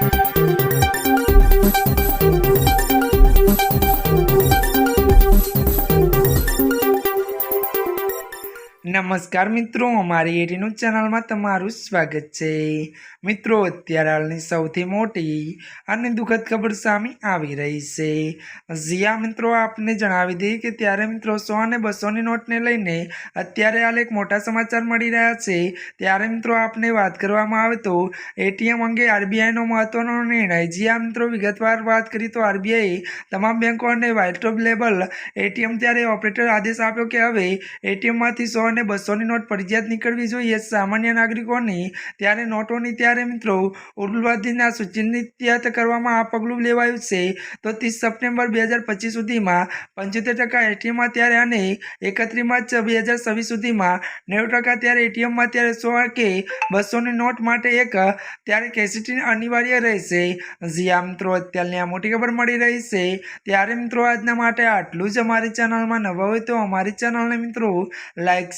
Thank you. નમસ્કાર મિત્રો, અમારી એટીનું ચેનલમાં તમારું સ્વાગત છે. મિત્રો, અત્યારે હાલની સૌથી મોટી અને દુઃખદ ખબર સામે આવી રહી છે. જીયા મિત્રો, આપને જણાવી દઈએ કે ત્યારે મિત્રો સો અને બસોની નોટને લઈને અત્યારે હાલ એક મોટા સમાચાર મળી રહ્યા છે. ત્યારે મિત્રો, આપને વાત કરવામાં આવે તો એટીએમ અંગે આરબીઆઈનો મહત્વનો નિર્ણય. જીયા મિત્રો, વિગતવાર વાત કરી તો આરબીઆઈ તમામ બેંકો અને વ્હાઇટ ટોપ લેબલ એટીએમ ત્યારે ઓપરેટર આદેશ આપ્યો કે હવે એટીએમમાંથી સો અને બસોની નોટ ફરજિયાત નીકળવી જોઈએ. સામાન્ય નાગરિકોની ત્યારે નોટોની ત્યારે મિત્રો ઉગ્રવાદીના સુચિત કરવામાં આ પગલું લેવાયું છે. તો ત્રીસ સપ્ટેમ્બર બે હજાર પચીસ સુધીમાં પંચોતેર ટકા એટીએમમાં ત્યારે અને એકત્રીસ માર્ચ બે હજાર છવ્વીસ સુધીમાં નેવું ટકા ત્યારે એટીએમમાં ત્યારે સો કે બસોની નોટ માટે એક ત્યારે કેસીટી અનિવાર્ય રહેશે. જ્યાં મિત્રો, અત્યારની આ મોટી ખબર મળી રહી છે. ત્યારે મિત્રો આજના માટે આટલું જ અમારી ચેનલમાં નવા હોય તો અમારી ચેનલને મિત્રો લાઈક